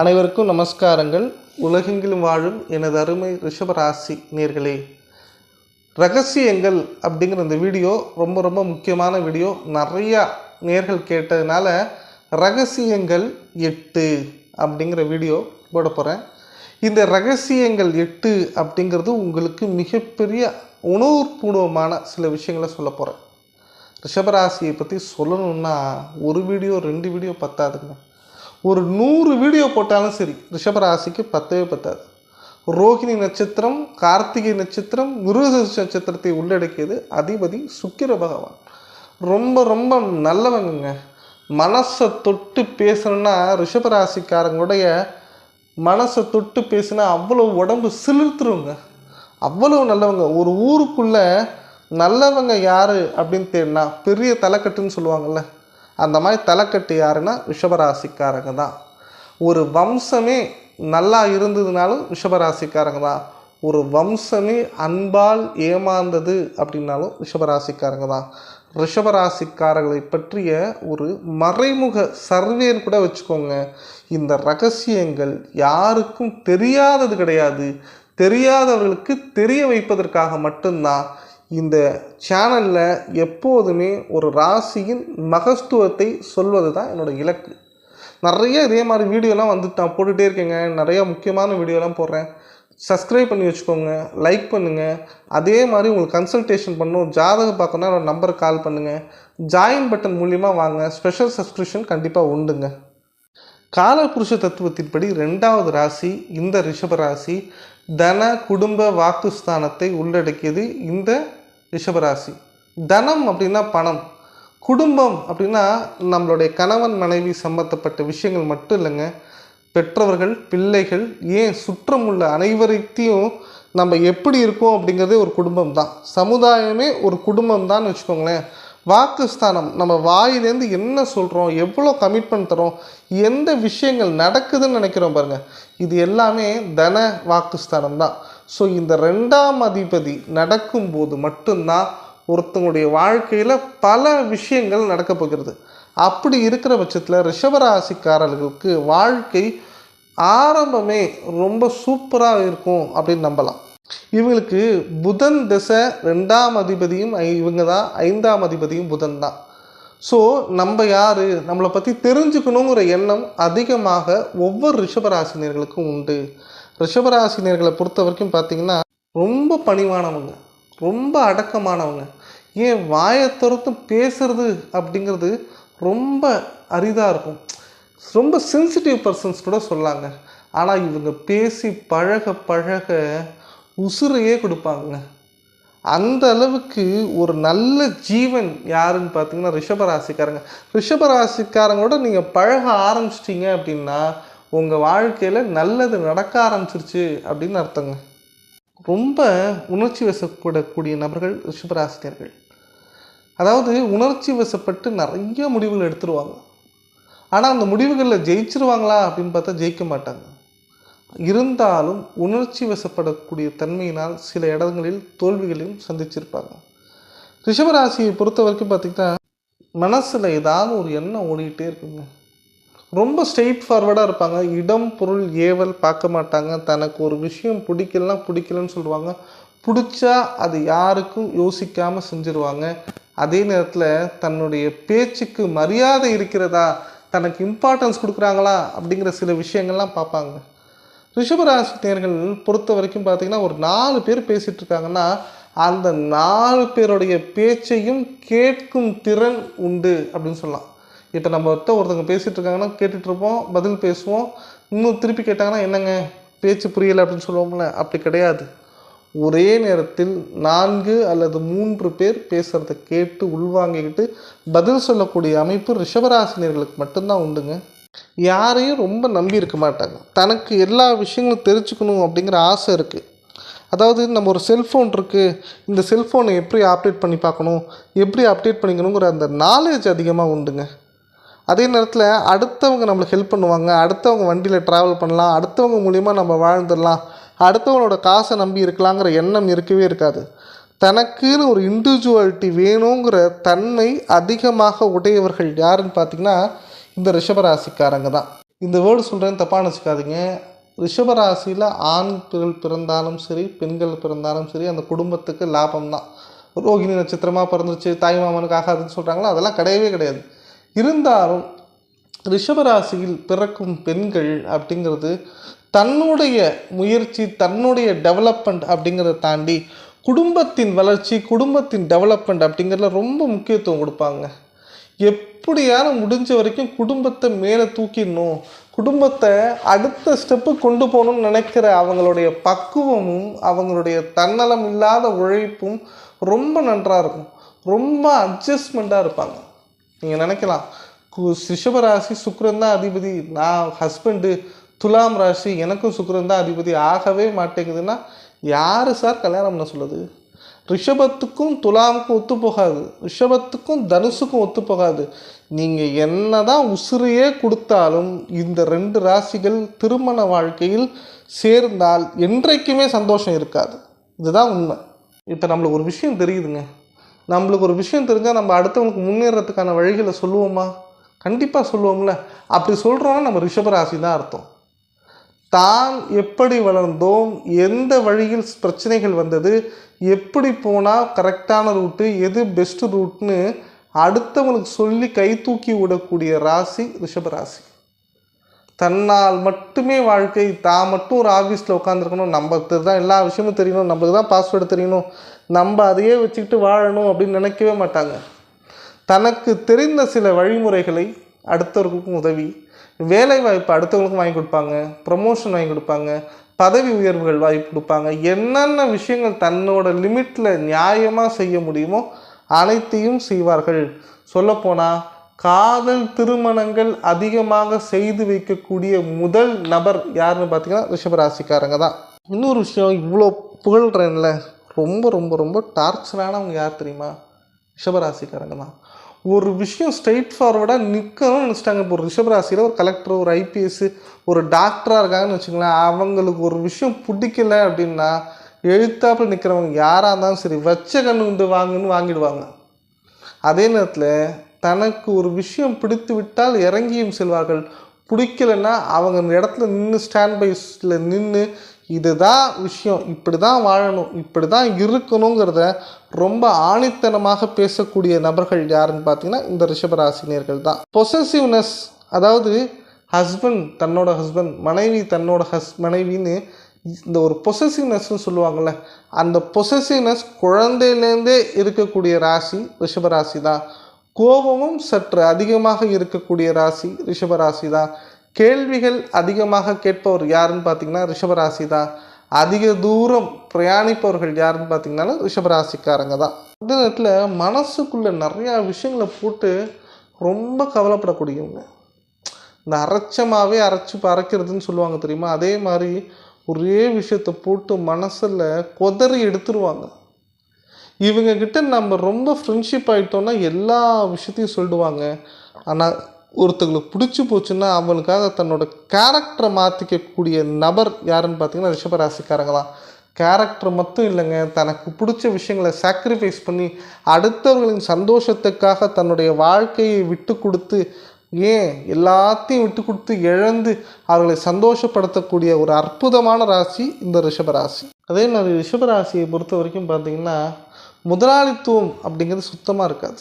அனைவருக்கும் நமஸ்காரங்கள். உலகெங்கிலும் வாழும் எனது அருமை ரிஷபராசி நேர்களே ரகசியங்கள் அப்படிங்கிற இந்த வீடியோ ரொம்ப ரொம்ப முக்கியமான வீடியோ. நிறையா நேர்கள் கேட்டதுனால ரகசியங்கள் எட்டு அப்படிங்கிற வீடியோ போட போகிறேன் இந்த ரகசியங்கள் எட்டு அப்படிங்கிறது உங்களுக்கு மிகப்பெரிய உணர்வுபூர்வமான சில விஷயங்களை சொல்ல போகிறேன் ரிஷபராசியை பற்றி சொல்லணுன்னா ஒரு வீடியோ ரெண்டு வீடியோ பத்தாதுங்க. ஒரு நூறு வீடியோ போட்டாலும் சரி ரிஷபராசிக்கு பத்தவே பத்தாது. ரோகிணி நட்சத்திரம் கார்த்திகை நட்சத்திரம் மிருகசீரிஷ நட்சத்திரத்தை உள்ளடக்கியது அதிபதி சுக்கிர பகவான். ரொம்ப ரொம்ப நல்லவங்கங்க மனசை தொட்டு பேசணுன்னா ரிஷபராசிக்காரங்களுடைய மனசை தொட்டு பேசினா அவ்வளோ உடம்பு சிலிர்த்துருங்க. அவ்வளோ நல்லவங்க. ஒரு ஊருக்குள்ளே நல்லவங்க யார் அப்படின்னு தேடினா பெரிய தலைக்கட்டுன்னு சொல்லுவாங்கள்ல அந்த மாதிரி தலைக்கட்டு யாருன்னா ரிஷபராசிக்காரங்க தான். ஒரு வம்சமே நல்லா இருந்ததுனாலும் ரிஷபராசிக்காரங்க தான். ஒரு வம்சமே அன்பால் ஏமாந்தது அப்படின்னாலும் ரிஷபராசிக்காரங்க தான். ரிஷபராசிக்காரர்களை பற்றிய ஒரு மறைமுக சர்வேன்னு கூட வச்சுக்கோங்க. இந்த ரகசியங்கள் யாருக்கும் தெரியாதது கிடையாது. தெரியாதவர்களுக்கு தெரிய வைப்பதற்காக மட்டும்தான் இந்த சேனலில் எப்போதுமே ஒரு ராசியின் மகத்துவத்தை சொல்வது தான் என்னோடய இலக்கு. நிறைய இதே மாதிரி வீடியோலாம் வந்து நான் போட்டுகிட்டே இருக்கேங்க. நிறைய முக்கியமான வீடியோலாம் போடுறேன். சப்ஸ்கிரைப் பண்ணி வச்சுக்கோங்க. லைக் பண்ணுங்கள் அதே மாதிரி உங்களுக்கு கன்சல்டேஷன் பண்ணணும். ஜாதகம் பார்க்கணுன்னா என்னோடய நம்பருக்கு கால் பண்ணுங்கள் ஜாயின் பட்டன் மூலிமா வாங்க. ஸ்பெஷல் சப்ஸ்கிரிப்ஷன் கண்டிப்பாக உண்டுங்க. காலபுருஷ தத்துவத்தின்படி ரெண்டாவது ராசி இந்த ரிஷப ராசி தன குடும்ப வாக்குஸ்தானத்தை உள்ளடக்கியது இந்த ரிஷபராசி. தனம் அப்படின்னா பணம். குடும்பம் அப்படின்னா நம்மளுடைய கணவன் மனைவி சம்பந்தப்பட்ட விஷயங்கள் மட்டும் இல்லைங்க. பெற்றவர்கள் பிள்ளைகள் ஏன் சுற்றமுள்ள அனைவரைத்தையும் நம்ம எப்படி இருக்கோம் அப்படிங்கிறதே ஒரு குடும்பம் தான். சமுதாயமே ஒரு குடும்பம் தான் வச்சுக்கோங்களேன். வாக்குஸ்தானம் நம்ம வாயிலேருந்து என்ன சொல்கிறோம் எவ்வளோ கமிட்மெண்ட் தரோம் எந்த விஷயங்கள் நடக்குதுன்னு நினைக்கிறோம் பாருங்கள் இது எல்லாமே தன வாக்குஸ்தானம் தான். ஸோ இந்த ரெண்டாம் அதிபதி நடக்கும்போது மட்டும்தான் ஒருத்தங்களுடைய வாழ்க்கையில் பல விஷயங்கள் நடக்க போகிறது. அப்படி இருக்கிற பட்சத்தில் ரிஷபராசிக்காரர்களுக்கு வாழ்க்கை ஆரம்பமே ரொம்ப சூப்பராக இருக்கும் அப்படின்னு நம்பலாம். இவங்களுக்கு புதன் திசை ரெண்டாம் அதிபதியும் ஐ- இவங்க தான் ஐந்தாம் அதிபதியும் புதன் தான். ஸோ நம்ம யார்? நம்மளை பற்றி தெரிஞ்சுக்கணுங்கிற எண்ணம் அதிகமாக ஒவ்வொரு ரிஷபராசினியர்களுக்கும் உண்டு. ரிஷபராசினியர்களை பொறுத்த வரைக்கும் பார்த்தீங்கன்னா ரொம்ப பணிவானவங்க ரொம்ப அடக்கமானவங்க. ஏன் வாயை திறந்து பேசுறது அப்படிங்கிறது ரொம்ப அரிதாக இருக்கும். ரொம்ப சென்சிட்டிவ் பர்சன்ஸ் கூட சொல்லாங்க. ஆனால் இவங்க பேசி பழக பழக உசுரையே கொடுப்பாங்க. அந்த அளவுக்கு ஒரு நல்ல ஜீவன் யாருன்னு பார்த்தீங்கன்னா ரிஷபராசிக்காரங்க. ரிஷபராசிக்காரங்களோட நீங்கள் பழக ஆரம்பிச்சிட்டிங்க அப்படின்னா உங்கள் வாழ்க்கையில் நல்லது நடக்க ஆரம்பிச்சிருச்சு அப்படின்னு அர்த்தங்க. ரொம்ப உணர்ச்சி வசப்படக்கூடிய நபர்கள் ரிஷபராசினியர்கள். அதாவது உணர்ச்சி வசப்பட்டு நிறைய முடிவுகள் எடுத்துருவாங்க. ஆனால் அந்த முடிவுகளில் ஜெயிச்சிருவாங்களா அப்படின்னு பார்த்தா ஜெயிக்க மாட்டாங்க. இருந்தாலும் உணர்ச்சி வசப்படக்கூடிய தன்மையினால் சில இடங்களில் தோல்விகளையும் சந்திச்சிருப்பாங்க. ரிஷபராசியை பொறுத்த வரைக்கும் பார்த்திங்கன்னா மனசில் ஏதாவது ஒரு எண்ணம் ஓடிக்கிட்டே இருக்குங்க. ரொம்ப ஸ்ட்ரெயிட் ஃபார்வர்டாக இருப்பாங்க. இடம் பொருள் ஏவல் பார்க்க மாட்டாங்க. தனக்கு ஒரு விஷயம் பிடிக்கலனா பிடிக்கலன்னு சொல்லுவாங்க. பிடிச்சா அது யாருக்கும் யோசிக்காமல் செஞ்சுருவாங்க. அதே நேரத்தில் தன்னுடைய பேச்சுக்கு மரியாதை இருக்கிறதா? தனக்கு இம்பார்ட்டன்ஸ் கொடுக்குறாங்களா? அப்படிங்கிற சில விஷயங்கள்லாம் பார்ப்பாங்க. ரிஷபராசினியர்கள் பொறுத்த வரைக்கும் பார்த்திங்கன்னா ஒரு நாலு பேர் பேசிகிட்டு இருக்காங்கன்னா அந்த நாலு பேருடைய பேச்சையும் கேட்கும் திறன் உண்டு அப்படின்னு சொல்லலாம். இப்போ நம்ம ஒருத்த ஒருத்தவங்க பேசிகிட்டு இருக்காங்கன்னா இருப்போம் பதில் பேசுவோம். இன்னும் திருப்பி கேட்டாங்கன்னா என்னங்க பேச்சு புரியலை அப்படின்னு சொல்லுவோம்ல. அப்படி கிடையாது. ஒரே நேரத்தில் நான்கு அல்லது மூன்று பேர் பேசுகிறத கேட்டு உள்வாங்கிக்கிட்டு பதில் சொல்லக்கூடிய அமைப்பு ரிஷபராசினியர்களுக்கு மட்டும்தான் உண்டுங்க. யாரையும் ரொம்ப நம்பி இருக்க மாட்டாங்க. தனக்கு எல்லா விஷயங்களும் தெரிஞ்சுக்கணும் அப்படிங்கிற ஆசை இருக்குது அதாவது நம்ம ஒரு செல்ஃபோன் இருக்குது இந்த செல்ஃபோனை எப்படி ஆப்டேட் பண்ணி பார்க்கணும் எப்படி அப்டேட் பண்ணிக்கணுங்கிற அந்த நாலேஜ் அதிகமாக உண்டுங்க. அதே நேரத்தில் அடுத்தவங்க நம்மளுக்கு ஹெல்ப் பண்ணுவாங்க. அடுத்தவங்க வண்டியில் ட்ராவல் பண்ணலாம். அடுத்தவங்க மூலிமா நம்ம வாழ்ந்துடலாம். அடுத்தவங்களோட காசை நம்பி இருக்கலாங்கிற எண்ணம் இருக்கவே இருக்காது. தனக்குன்னு ஒரு இண்டிவிஜுவாலிட்டி வேணுங்கிற தன்மை அதிகமாக உடையவர்கள் யாருன்னு பார்த்தீங்கன்னா இந்த ரிஷபராசிக்காரங்க தான். இந்த வேர்டு சொல்கிறேன்னு தப்பாக வச்சுக்காதீங்க ரிஷபராசியில் ஆண்கள் பிறந்தாலும் சரி பெண்கள் பிறந்தாலும் சரி அந்த குடும்பத்துக்கு லாபம் தான் ரோகிணி நட்சத்திரமாக பிறந்துச்சு தாய் மாமனுக்கு ஆகாதுன்னு சொல்கிறாங்களோ அதெல்லாம் கிடையவே கிடையாது. இருந்தாலும் ரிஷபராசியில் பிறக்கும் பெண்கள் அப்படிங்கிறது தன்னுடைய முயற்சி தன்னுடைய டெவலப்மெண்ட் அப்படிங்கிறத தாண்டி குடும்பத்தின் வளர்ச்சி குடும்பத்தின் டெவலப்மெண்ட் அப்படிங்கிறதுல ரொம்ப முக்கியத்துவம் கொடுப்பாங்க. எப்படியான முடிஞ்ச வரைக்கும் குடும்பத்தை மேலே தூக்கிடணும். குடும்பத்தை அடுத்த ஸ்டெப்பு கொண்டு போகணும்னு நினைக்கிற அவங்களுடைய பக்குவமும் அவங்களுடைய தன்னலம் இல்லாத உழைப்பும் ரொம்ப நன்றாக இருக்கும். ரொம்ப அட்ஜஸ்ட்மெண்ட்டாக இருப்பாங்க. நீங்கள் நினைக்கலாம். கு- ரிஷபராசி சுக்கிரன் தான் அதிபதி. நான் ஹஸ்பண்டு துலாம் ராசி எனக்கும் சுக்கிரன் தான் அதிபதி. ஆகவே மாட்டேங்குதுன்னா யார் சார் கல்யாணம் பண்ண சொல்லுது ரிஷபத்துக்கும் துலாமுக்கும் ஒத்து போகாது. ரிஷபத்துக்கும் தனுசுக்கும் ஒத்து போகாது. நீங்கள் என்ன தான் உசிரையே கொடுத்தாலும் இந்த ரெண்டு ராசிகள் திருமண வாழ்க்கையில் சேர்ந்தால் என்றைக்குமே சந்தோஷம் இருக்காது. இதுதான் உண்மை. இப்போ நம்மளுக்கு ஒரு விஷயம் தெரியுதுங்க. நம்மளுக்கு ஒரு விஷயம் தெரிஞ்சால் நம்ம அடுத்தவங்களுக்கு முன்னேறதுக்கான வழிகளை சொல்லுவோமா? கண்டிப்பாக சொல்லுவோம்ல. அப்படி சொல்கிறோன்னா நம்ம ரிஷபராசி தான் அர்த்தம். தான் எப்படி வளர்ந்தோம் எந்த வழியில் பிரச்சனைகள் வந்தது எப்படி போனால் கரெக்டான ரூட்டு எது பெஸ்ட்டு ரூட்னு அடுத்தவங்களுக்கு சொல்லி கை தூக்கி விடக்கூடிய ராசி ரிஷபராசி. தன்னால் மட்டுமே வாழ்க்கை தான் மட்டும் ஒரு ஆஃபீஸில் உட்காந்துருக்கணும் நம்ம தான் எல்லா விஷயமும் தெரியணும் நம்மளுக்கு தான் பாஸ்வேர்டு தெரியணும் நம்ம அதையே வச்சுக்கிட்டு வாழணும் அப்படின்னு நினைக்கவே மாட்டாங்க. தனக்கு தெரிந்த சில வழிமுறைகளை அடுத்தவர்களுக்கும் உதவி வேலை வாய்ப்பு அடுத்தவங்களுக்கும் வாங்கி கொடுப்பாங்க ப்ரமோஷன் வாங்கி கொடுப்பாங்க பதவி உயர்வுகள் வாய்ப்பு கொடுப்பாங்க. என்னென்ன விஷயங்கள் தன்னோட லிமிட்டில் நியாயமாக செய்ய முடியுமோ அனைத்தையும் செய்வார்கள். சொல்லப்போனால் காதல் திருமணங்கள் அதிகமாக செய்து வைக்கக்கூடிய முதல் நபர் யாருன்னு பார்த்தீங்கன்னா ரிஷபராசிக்காரங்க தான். இன்னொரு விஷயம் இவ்வளோ புகழ்கிறேன்ல ரொம்ப ரொம்ப ரொம்ப டார்ச்சரானவங்க யார் தெரியுமா? ரிஷபராசிக்காரங்க தான். ஒரு விஷயம் ஸ்ட்ரெயிட் ஃபார்வர்டாக நிற்கணும்னு நினச்சிட்டாங்க. இப்போ ஒரு ரிஷபராசியில் ஒரு கலெக்டர் ஒரு ஐபிஎஸ் ஒரு டாக்டராக இருக்காங்கன்னு வச்சுங்களேன் அவங்களுக்கு ஒரு விஷயம் பிடிக்கல அப்படின்னா எழுத்தாப்பில் நிற்கிறவங்க யாராக இருந்தாலும் சரி வச்ச கண்ணு உண்டு வாங்குன்னு வாங்கிடுவாங்க. அதே நேரத்தில் தனக்கு ஒரு விஷயம் பிடித்து விட்டால் இறங்கியும் செல்வார்கள். பிடிக்கலன்னா அவங்க அந்த இடத்துல நின்று ஸ்டாண்ட் பைஸில் நின்று இதுதான் விஷயம். இப்படி தான் வாழணும். இப்படி தான் இருக்கணுங்கிறத ரொம்ப ஆணித்தனமாக பேசக்கூடிய நபர்கள் யாருன்னு பார்த்தீங்கன்னா இந்த ரிஷபராசினியர்கள் தான். பொசசிவ்னஸ் அதாவது ஹஸ்பண்ட் தன்னோட ஹஸ்பண்ட் மனைவி தன்னோட ஹஸ் மனைவின்னு இந்த ஒரு பொசசிவ்னஸ்ன்னு சொல்லுவாங்கள்ல அந்த பொசசிவ்னஸ் குழந்தையிலேருந்தே இருக்கக்கூடிய ராசி ரிஷபராசி தான். கோபமும் சற்று அதிகமாக இருக்கக்கூடிய ராசி ரிஷபராசி தான். கேள்விகள் அதிகமாக கேட்பவர் யாருன்னு பார்த்தீங்கன்னா ரிஷபராசி தான் அதிக தூரம் பிரயாணிப்பவர்கள் யாருன்னு பார்த்தீங்கன்னா ரிஷபராசிக்காரங்க தான். இந்த நேரத்தில் மனசுக்குள்ளே நிறையா விஷயங்களை போட்டு ரொம்ப கவலைப்படக்கூடியவங்க. இந்த அரைச்சமாகவே அரைச்சி அரைக்கிறதுன்னு சொல்லுவாங்க தெரியுமா? அதே மாதிரி ஒரே விஷயத்தை போட்டு மனசில் கொதறி எடுத்துருவாங்க. இவங்கக்கிட்ட நம்ம ரொம்ப ஃப்ரெண்ட்ஷிப் ஆகிட்டோம்னா எல்லா விஷயத்தையும் சொல்லிடுவாங்க ஆனால் ஒருத்தங்களுக்கு பிடிச்சி போச்சுன்னா அவங்களுக்காக தன்னோட கேரக்டரை மாற்றிக்கக்கூடிய நபர் யாருன்னு பார்த்தீங்கன்னா ரிஷபராசிக்காரங்க தான். கேரக்டர் மட்டும் இல்லைங்க தனக்கு பிடிச்ச விஷயங்களை சாக்ரிஃபைஸ் பண்ணி அடுத்தவர்களின் சந்தோஷத்துக்காக தன்னுடைய வாழ்க்கையை விட்டு கொடுத்து ஏன் எல்லாத்தையும் விட்டு கொடுத்து இழந்து அவர்களை சந்தோஷப்படுத்தக்கூடிய ஒரு அற்புதமான ராசி இந்த ரிஷபராசி அதே மாதிரி ரிஷபராசியை பொறுத்த வரைக்கும் பார்த்தீங்கன்னா முதலாளித்துவம் அப்படிங்கிறது சுத்தமாக இருக்காது.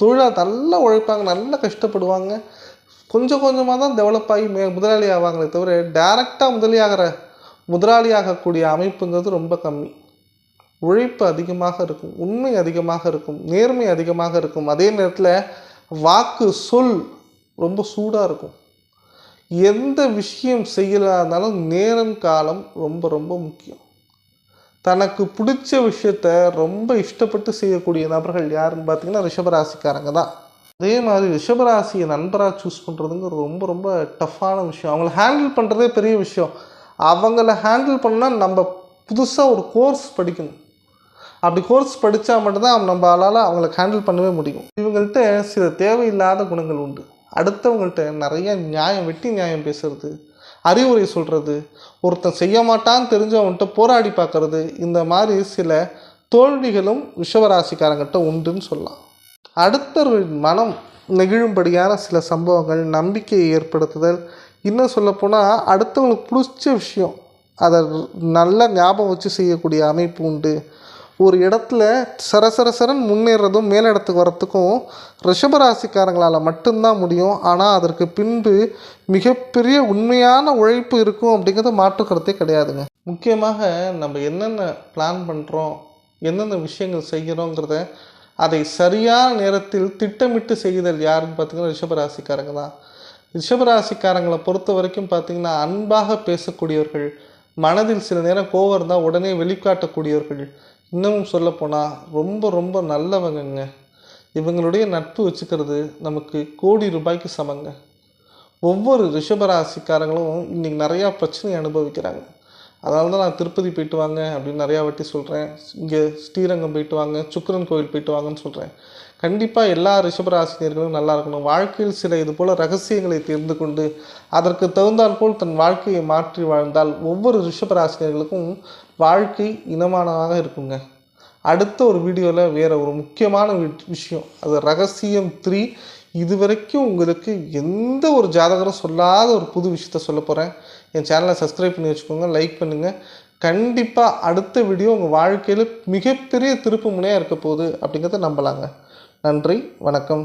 தொழிலாளர் நல்லா உழைப்பாங்க நல்லா கஷ்டப்படுவாங்க. கொஞ்சம் கொஞ்சமாக தான் டெவலப் ஆகி மே முதலாளி ஆவாங்களே தவிர டைரெக்டாக முதலியாகிற முதலாளி ஆகக்கூடிய அமைப்புங்கிறது ரொம்ப கம்மி. உழைப்பு அதிகமாக இருக்கும் உண்மை அதிகமாக இருக்கும் நேர்மை அதிகமாக இருக்கும். அதே நேரத்தில் வாக்கு சொல் ரொம்ப சூடாக இருக்கும். எந்த விஷயம் செய்யறதா இருந்தாலும் நேரம் காலம் ரொம்ப ரொம்ப முக்கியம். தனக்கு பிடிச்ச விஷயத்த ரொம்ப இஷ்டப்பட்டு செய்யக்கூடிய நபர்கள் யாருன்னு பார்த்தீங்கன்னா ரிஷபராசிக்காரங்க தான். அதே மாதிரி ரிஷபராசியை நண்பராக சூஸ் பண்ணுறதுங்க ரொம்ப ரொம்ப டஃப்பான விஷயம். அவங்கள ஹேண்டில் பண்ணுறதே பெரிய விஷயம். அவங்கள ஹேண்டில் பண்ணால் நம்ம புதுசாக ஒரு கோர்ஸ் படிக்கணும். அப்படி கோர்ஸ் படித்தா மட்டும்தான் நம்மளால் அவங்கள ஹேண்டில் பண்ணவே முடியும். இவங்கள்ட்ட சில தேவையில்லாத குணங்கள் உண்டு. அடுத்தவங்கள்ட்ட நிறைய நியாயம் வெட்டி நியாயம் பேசுறது அறிவுரை சொல்கிறது ஒருத்தன் செய்ய மாட்டான்னு தெரிஞ்சவன்கிட்ட போராடி பார்க்கறது இந்த மாதிரி சில தோல்விகளும் விஷவராசிக்காரங்கிட்ட உண்டுன்னு சொல்லலாம். அடுத்தவர்களின் மனம் நெகிழும்படியான சில சம்பவங்கள் நம்பிக்கையை ஏற்படுத்துதல். இன்னும் சொல்லப்போனால் அடுத்தவங்களுக்கு பிடிச்ச விஷயம் அதை நல்ல ஞாபகம் வச்சு செய்யக்கூடிய அமைப்பு உண்டு. ஒரு இடத்துல சரசரசரன் சர மேல முன்னேறதும் மேலிடத்துக்கு வரத்துக்கும் ரிஷபராசிக்காரங்களால் மட்டும்தான் முடியும். ஆனால் அதற்கு பின்பு மிகப்பெரிய உண்மையான உழைப்பு இருக்கும் அப்படிங்கிறது மாற்றுக்கிறதே கிடையாதுங்க. முக்கியமாக நம்ம என்னென்ன பிளான் பண்ணுறோம் என்னென்ன விஷயங்கள் செய்கிறோங்கிறத அதை சரியான நேரத்தில் திட்டமிட்டு செய்தல் யாருன்னு பார்த்தீங்கன்னா ரிஷபராசிக்காரங்க தான். ரிஷபராசிக்காரங்களை பொறுத்த வரைக்கும் பார்த்தீங்கன்னா அன்பாக பேசக்கூடியவர்கள் மனதில் சில நேரம் கோவம் இருந்தால் உடனே வெளிக்காட்டக்கூடியவர்கள் இன்னமும் சொல்லப்போனால் ரொம்ப ரொம்ப நல்லவங்கங்க. இவங்களுடைய நட்பு வச்சுக்கிறது நமக்கு கோடி ரூபாய்க்கு சமங்க. ஒவ்வொரு ரிஷபராசிக்காரங்களும் இன்றைக்கி நிறையா பிரச்சனையை அனுபவிக்கிறாங்க. அதனால தான் நான் திருப்பதி போயிட்டு வாங்க அப்படின்னு நிறையா வாட்டி சொல்கிறேன் இங்கே ஸ்ரீரங்கம் போயிட்டு வாங்க சுக்கிரன் கோயில் போயிட்டு வாங்கன்னு சொல்கிறேன் கண்டிப்பாக எல்லா ரிஷபராசினியர்களும் நல்லா இருக்கணும். வாழ்க்கையில் சில இது போல் ரகசியங்களை தெரிந்து கொண்டு அதற்கு தகுந்தால் போல் தன் வாழ்க்கையை மாற்றி வாழ்ந்தால் ஒவ்வொரு ரிஷபராசினியர்களுக்கும் வாழ்க்கை இனமானதாக இருக்குங்க. அடுத்த ஒரு வீடியோவில் வேறு ஒரு முக்கியமான விஷயம். அது ரகசியம் த்ரீ இதுவரைக்கும் உங்களுக்கு எந்த ஒரு ஜாதகரும் சொல்லாத ஒரு புது விஷயத்த சொல்ல போகிறேன் என் சேனலை சப்ஸ்கிரைப் பண்ணி வச்சுக்கோங்க லைக் பண்ணுங்கள் கண்டிப்பாக அடுத்த வீடியோ உங்கள் வாழ்க்கையில் மிகப்பெரிய திருப்பு முனையாக இருக்க போகுது அப்படிங்கிறத நம்பலாங்க. நன்றி வணக்கம்.